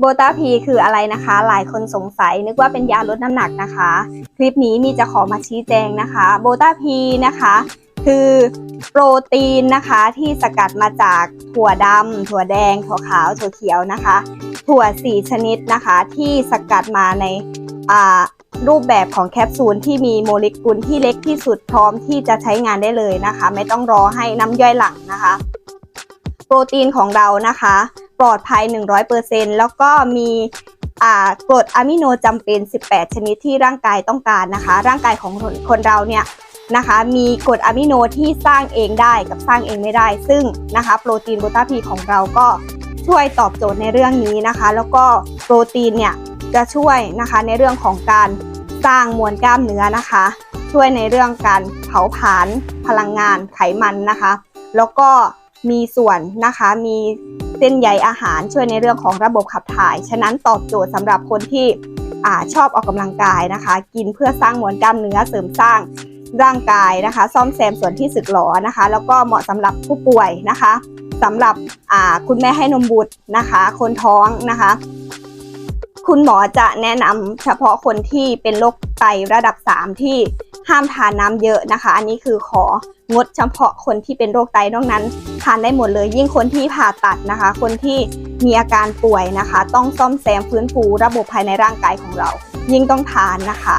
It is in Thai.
โบตาพีคืออะไรนะคะ หลายคนสงสัยนึกว่าเป็นยาลดน้ำหนักนะคะ คลิปนี้มีจะขอมาชี้แจงนะคะ โบตาพีนะคะ คือโปรตีนนะคะที่สกัดมาจากถั่วดำถั่วแดง ถั่วขาว ถั่วเขียวนะคะ ถั่ว4ชนิดนะคะที่สกัดมาในอ่ารูปแบบของแคปซูลที่มีโมเลกุลที่เล็กที่สุดพร้อมที่จะใช้งานได้เลยนะคะ ไม่ต้องรอให้น้ำย่อยหลังนะคะ โปรตีนของเรานะคะ ปลอดภัย 100%แล้วก็มีอ่ากรดอะมิโนจำเป็น 18 ชนิดที่ร่างกายต้องการนะคะ ร่างกายของคนคนเราเนี่ยนะคะมีกรดอะมิโนที่สร้างเองได้กับสร้างเองไม่ได้ ซึ่งนะคะโปรตีนโบตาพีของเราก็ช่วยตอบโจทย์ในเรื่องนี้นะคะ แล้วก็โปรตีนเนี่ยจะช่วยนะคะในเรื่องของการสร้างมวลกล้ามเนื้อนะคะ ช่วยในเรื่องการเผาผลาญพลังงานไขมันนะคะ แล้วก็ มีส่วนนะคะ มีเส้นใยอาหารช่วยในเรื่องของระบบขับถ่าย ฉะนั้นตอบโจทย์สำหรับคนที่อชอบออกกำลังกายนะคะ กินเพื่อสร้างมวลกล้ามเนื้อเสริมสร้างร่างกายนะคะ ซ่อมแซมส่วนที่สึกหรอนะคะ แล้วก็เหมาะสำหรับผู้ป่วยนะคะสำหรับคุณแม่ให้นมบุตรนะคะ คนท้องนะคะ คุณหมอจะแนะนำเฉพาะคนที่เป็นโรคไตระดับ 3 ที่ ห้ามทานน้ำเยอะนะคะ อันนี้คือของดเฉพาะคนที่เป็นโรคไตนอกนั้น ทานได้หมดเลย ยิ่งคนที่ผ่าตัดนะคะ คนที่มีอาการป่วยนะคะ ต้องซ่อมแซมฟื้นฟูระบบภายในร่างกายของเรา ยิ่งต้องทานนะคะ